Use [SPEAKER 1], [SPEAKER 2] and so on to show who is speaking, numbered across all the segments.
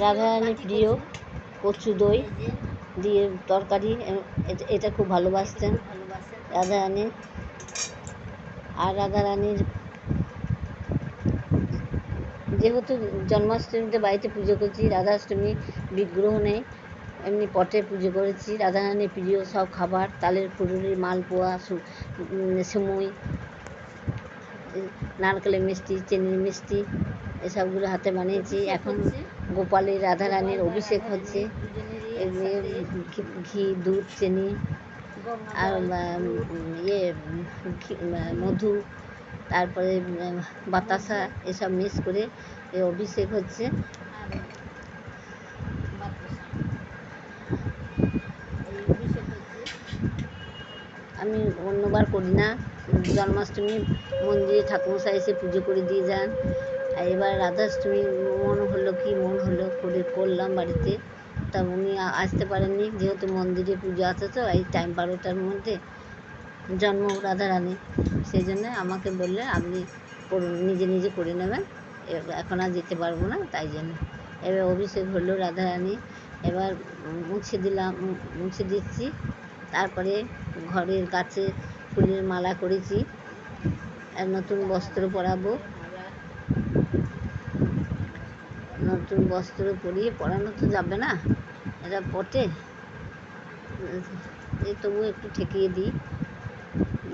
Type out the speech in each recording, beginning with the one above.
[SPEAKER 1] রাধারানীর প্রিয় কচু দই দিয়ে তরকারি এটা- খুব ভালোবাসতেন রাধারানী আর রাধারানীর যেহেতু জন্মাষ্টমীতে বাড়িতে পুজো করছি, রাধাষ্টমী বিগ্রহ নেই, এমনি পটে পুজো করেছি। রাধারানীর প্রিয় সব খাবার, তালের ফুলুরি মালপোয়া সেমুই, নারকেলের মিষ্টি, চিনির মিষ্টি, এসবগুলো হাতে বানিয়েছি। এখন গোপালের, রাধারানীর অভিষেক হচ্ছে। যে ঘি- দুধ, চিনি, আর ইয়ে মধু, তারপরে বাতাসা এসব মিক্স করে এই অভিষেক হচ্ছে। আমি অন্যবার করি না। জন্মাষ্টমী মন্দিরে ঠাকুরমশাই এসে পুজো করে দিয়ে যান। আর এবার রাধাষ্টমী মন হলো কি, মন হলো করে করলাম বাড়িতে। তা উনি আসতে পারেননি, যেহেতু মন্দিরে পুজো আছে তো, এই টাইম বারোটার মধ্যে জন্ম রাধারানী সেই জন্য আমাকে বললে, আপনি নিজে নিজে করে নেবেন। এখন আর যেতে পারব না, তাই জন্য। এবার অভিষেক হলো রাধারানী এবার মুছে দিলাম মুছে দিচ্ছি। তারপরে ঘরের কাছে ফুলের মালা করেছি। আর নতুন বস্ত্র পরাবো। নতুন বস্ত্র পরিয়ে পরানো তো যাবে না। এটা পটে এই তবু একটু ঠেকিয়ে দিই।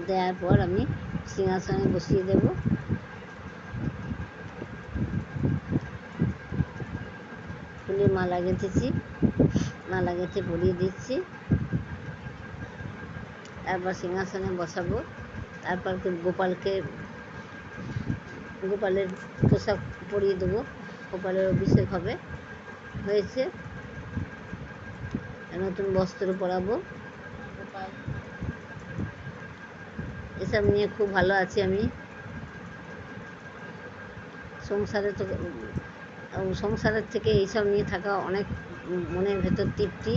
[SPEAKER 1] দেওয়ার পর আমি সিংহাসনে বসিয়ে দেব। ফুলের মালা গেঁথেছি। মালা গেঁথে পরিয়ে দিচ্ছি। তারপর সিংহাসনে বসাবো। তারপর গোপালকে, গোপালের পোশাক পরিয়ে দেবো। গোপালের অভিষেক হবে। হয়েছে। নতুন বস্ত্র পরাবো। এসব নিয়ে খুব ভালো আছি আমি। সংসারে তো সংসারের থেকে এইসব নিয়ে থাকা অনেক মনের ভেতর তৃপ্তি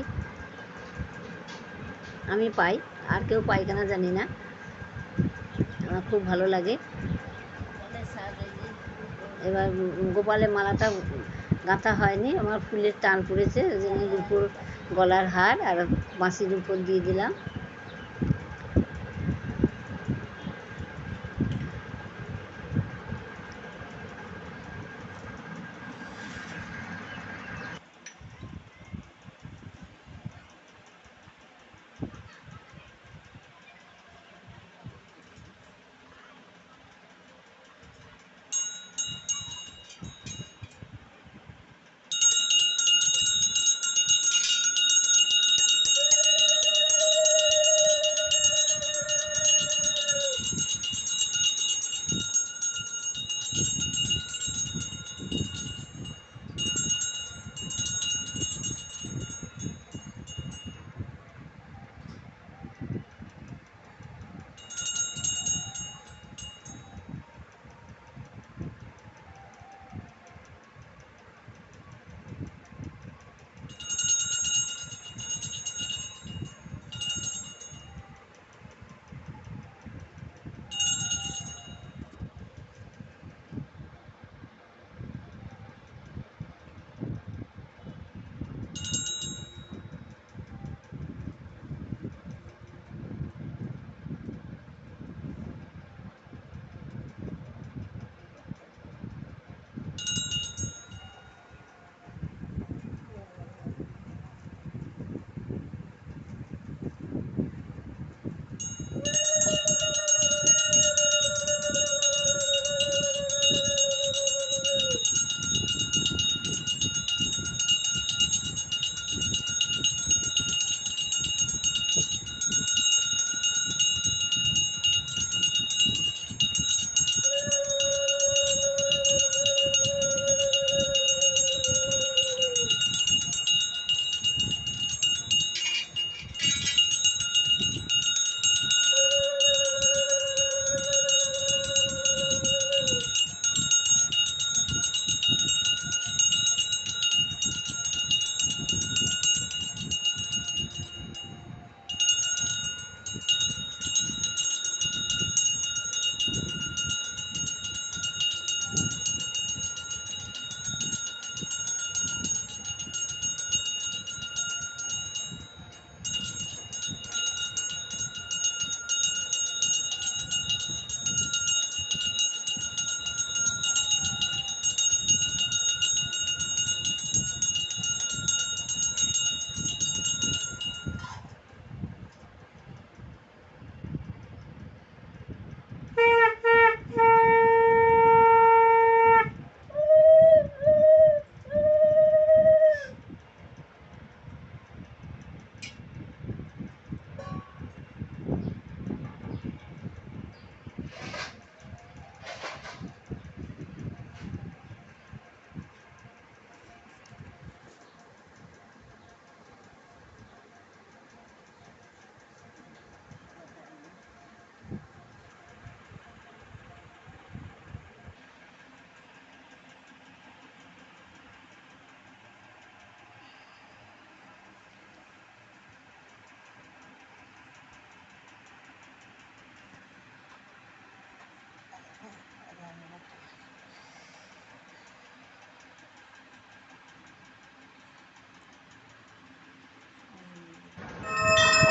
[SPEAKER 1] আমি পাই। আর কেউ পাই কিনা জানি না। আমার খুব ভালো লাগে। এবার গোপালের মালাটা গাঁথা হয়নি, আমার ফুলের টান পড়েছে ওই জন্য উপর গলার হার আর বাঁশির উপর দিয়ে দিলাম।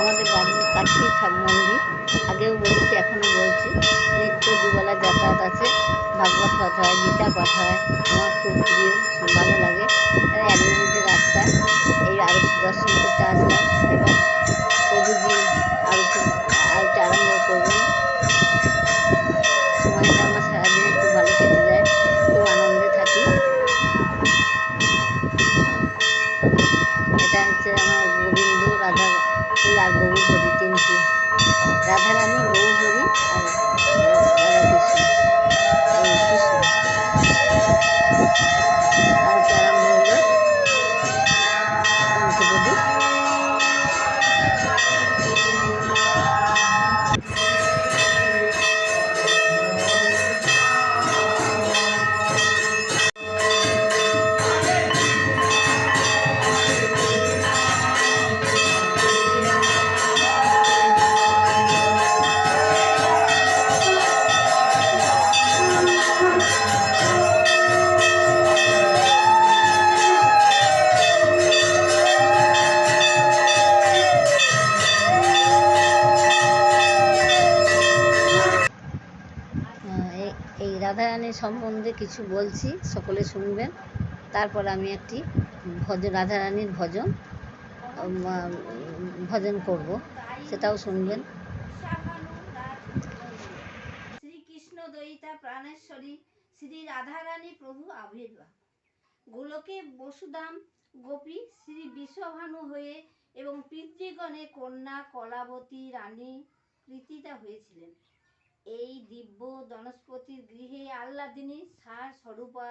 [SPEAKER 1] আমাদের বাড়ির কাছেই থাক মন্দির। আগেও বলেছি এখনও বলছি। নিত্য দুবেলা যাতায়াত আছে। ভাগবত পাঠ হয় গীতা পাঠ হয় আমার খুব প্রিয় ভালো লাগে। এক মিনিটের রাস্তা। এই আরতি দর্শন করতে আসলাম এবং প্রভুজি আরতি আরতি আরম্ভ করবেন। সময়টা আমার সারাদিনে খুব ভালো কেটে যায় খুব আনন্দে থাকি এটা হচ্ছে আমার গোবিন্দ, রাধা আর গৌর হরি তিনটি। রাধারানী গৌর হরি আর রাধাকৃষ্ণ এই কৃষ্ণ। আর কিছু বলছি, সকলে শুনবেন। তারপর আমি একটি ভজন রাধারানীর ভজন ভজন করব। সেটাও শুনবেন।
[SPEAKER 2] শ্রীকৃষ্ণ দয়িতা প্রাণেশ্বরী, শ্রী রাধারানী প্রভু আবির্ভাব। গোলকে বসুদাম গোপী শ্রী বিশ্বভানু হয়ে এবং পিতৃগণে কন্যা কলাবতী রানী প্রীতিতা হয়েছিলেন। এই দিব্য বনস্পতির গৃহে আহ্লাদিনী সার স্বরূপা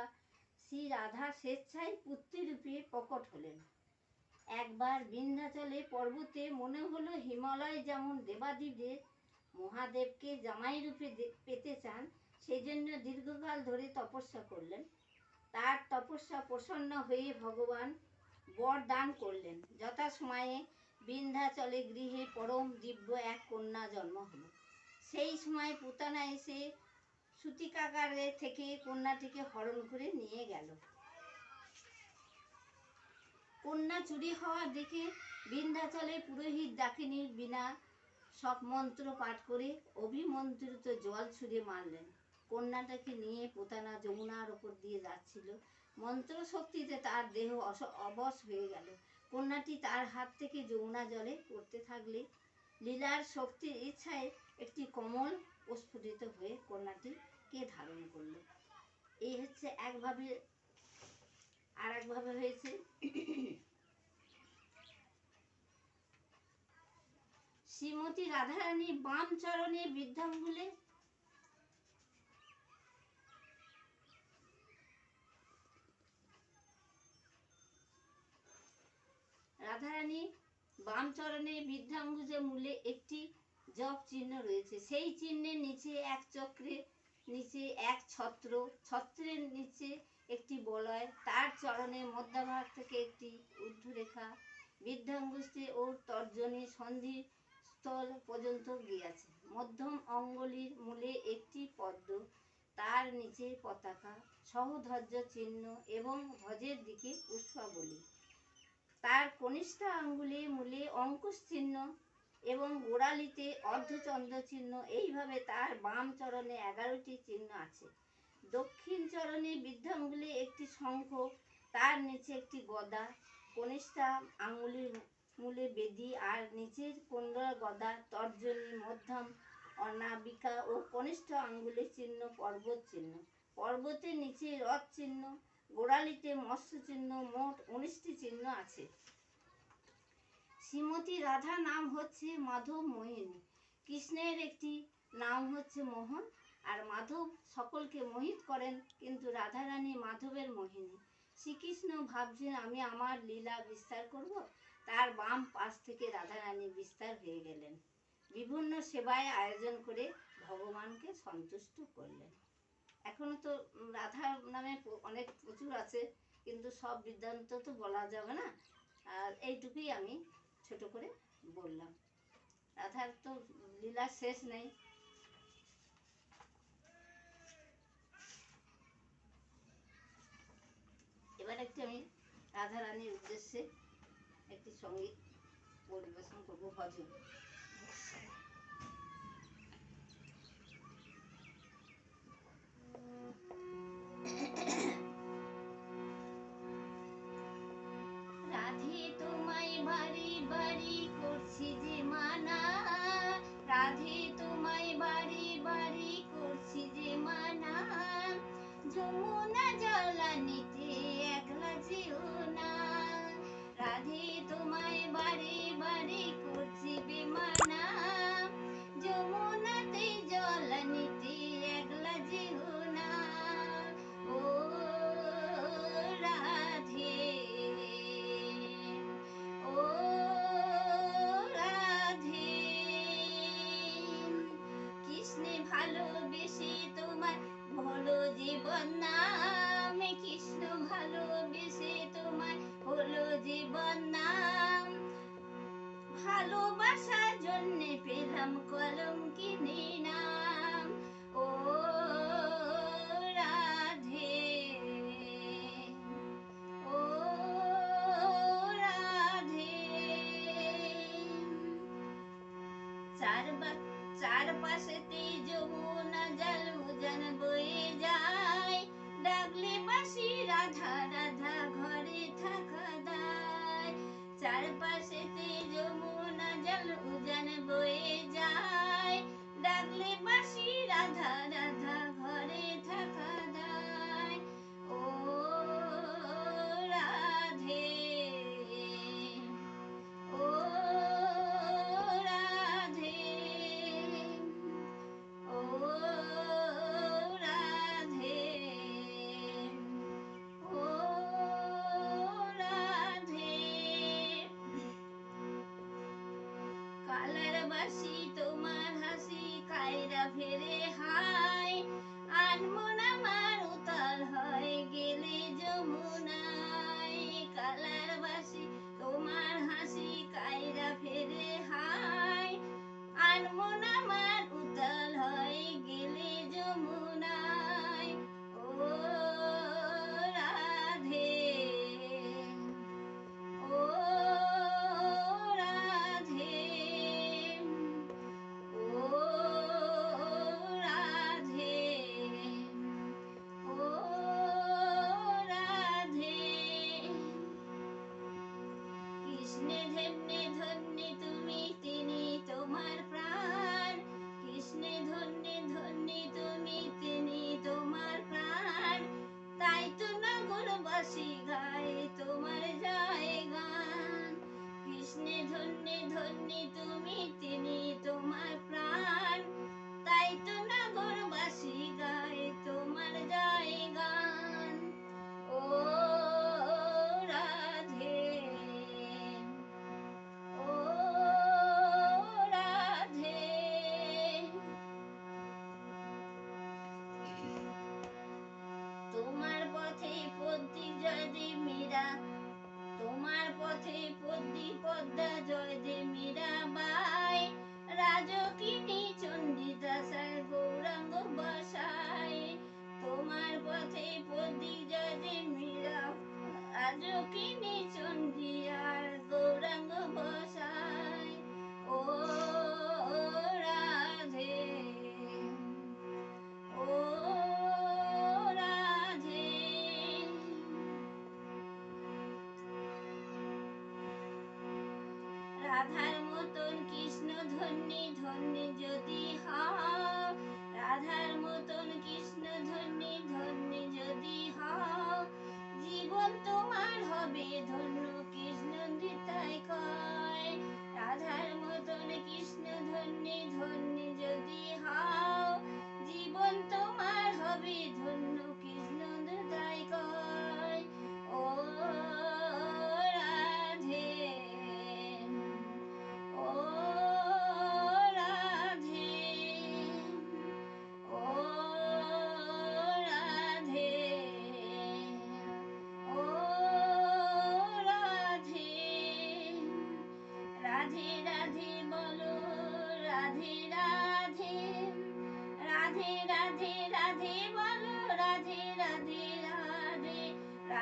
[SPEAKER 2] শ্রী রাধা স্বেচ্ছায় পুত্রীরূপে প্রকট হলেন। একবার বিন্ধ্যাচলে পর্বতে মনে হলো হিমালয় যেমন দেবাদিদেব মহাদেবকে জামাই রূপে পেতে চান, সেজন্য দীর্ঘকাল ধরে তপস্যা করলেন। তার তপস্যা প্রসন্ন হয়ে ভগবান বর দান করলেন। যথাসময়ে বিন্ধ্যাচলে গৃহে পরম দিব্য এক কন্যা জন্ম হলো। সেই সময় পুতানা এসে সুতিকাগারে থেকে কন্যাটিকে হরণ করে নিয়ে গেল। কন্যা চুরি হওয়া দেখে বিন্ধ্যাচলে পুরোহিত ডাকিনী বিনা সব মন্ত্র পাঠ করে অভিমন্ত্রিত জল ছুঁড়ে মারলেন। কন্যাটাকে নিয়ে পোতানা যমুনার ওপর দিয়ে যাচ্ছিল। মন্ত্র শক্তিতে তার দেহ অস- অবশ হয়ে গেল। কন্যাটি তার হাত থেকে যমুনা জলে পড়তে থাকলে লীলার শক্তির ইচ্ছায় একটি কমল প্রস্ফুটিত হয়ে কন্যাটিকে ধারণ করল? এই হচ্ছে একভাবে আর একভাবে হয়েছে। শ্রীমতী রাধারানী বাম চরণে বৃদ্ধাঙ্গুলে রাধারানী বাম চরণে বৃদ্ধাঙ্গুজে মূলে একটি জপ চিহ্ন রয়েছে। সেই চিহ্নের নিচে এক চক্রে, নিচে এক ছত্র, ছত্রের নিচে একটি বলয়, তার চরণে মধ্যভাগ থেকে একটি ঊর্ধ্বরেখা, বৃদ্ধাঙ্গুষ্ঠে ও তর্জনী সন্ধি স্থল পর্যন্ত গিয়েছে। মধ্যম অঙ্গুলির মূলে একটি পদ্ম, তার নিচে পতাকা সহধৈর্য চিহ্ন এবং ধ্বজের দিকে পুষ্পাবলী। তার কনিষ্ঠ আঙ্গুলে মূলে অঙ্কুশ চিহ্ন এবং গোড়ালিতে অর্ধচন্দ্র চিহ্ন এইভাবে তার বাম চরণে এগারোটি চিহ্ন আছে। দক্ষিণ চরণে বৃদ্ধাঙ্গুলে একটি শঙ্খ, তার নিচে একটি গদা, কনিষ্ঠা আঙ্গুলির মূলে বেদি, আর নিচের কুণ্ডল গদা, তর্জনী, মধ্যম, অনাবিকা ও কনিষ্ঠ আঙ্গুলে চিহ্ন, পর্বত চিহ্ন। পর্বতের নিচে রথ চিহ্ন, গোড়ালিতে মৎস্য চিহ্ন, মোট উনিশটি চিহ্ন আছে। শ্রীমতী রাধা নাম হচ্ছে মাধব মোহিনী কৃষ্ণের একটি নাম হচ্ছে মোহন, আর মাধব সকলকে মোহিত করেন কিন্তু রাধারানী মাধবের মোহিনী। শ্রীকৃষ্ণ ভাবছেন, আমি আমার লীলা বিস্তার করব? তার বাম পাশ থেকে রাধারানী বিস্তার হয়ে গেলেন। বিভিন্ন সেবায় আয়োজন করে ভগবানকে সন্তুষ্ট করলেন। এখনও তো রাধা নামে অনেক প্রচুর আছে, কিন্তু সব বৃদ্ধান্ত তো বলা যাবে না। আর এইটুকুই আমি ছোট করে বললাম। রাধার তো লীলা শেষ নেই। এবার একটি আমি রাধা রানীর উদ্দেশ্যে একটি সংগীত পরিবেশন করব ভজন। রাধে তোমায় বাড়ি বাড়ি করছি যে মানা। রাধে তোমায় বাড়ি বাড়ি করছি যে মানা। যমুনা জলানিতে একলা যেও না। রাধে তোমায় বাড়ি বাড়ি জীবন নাম কৃষ্ণ ভালোবেসে তোমার হলো জীবন নাম ভালোবাসার জন্য পেলাম কলম কিনে নাম। ও রাধে ও রাধে। চারবা চারপাশেতে যমুনা জল উজান বয়ে যায়। ডাকলে বাসি রাধা রাধা ঘরে থাকা দায় চারপাশেতে যমুনা জল উজান বয়ে যায়। ধন্যে ধন্যে তুমি তিনি তোমার প্রাণ। তাই তো নগরবাসী গায় তোমার যায় গান। কৃষ্ণে, ধন্যে ধন্যে তুমি তিনি তোমার প্রাণ। তাই তো নগরবাসী পথে পদ্মি পদ্মা জয় দে মীরাবাই রাজকিনী চণ্ডীদাসার গৌরাঙ্গ বাসায় তোমার পথে পদ্মি জয় দে মীরা রাজকিনী চণ্ডী আর গৌরাঙ্গ বসায় ও রাধার মতন কৃষ্ণ ধন্যে ধন্যে যদি হও রাধার মতন কৃষ্ণ ধন্যে ধন্যে যদি হও জীবন তোমার হবে ধন্য কৃষ্ণ নৃতায় কয়। রাধার মতন কৃষ্ণ ধন্যে ধন্যে যদি হও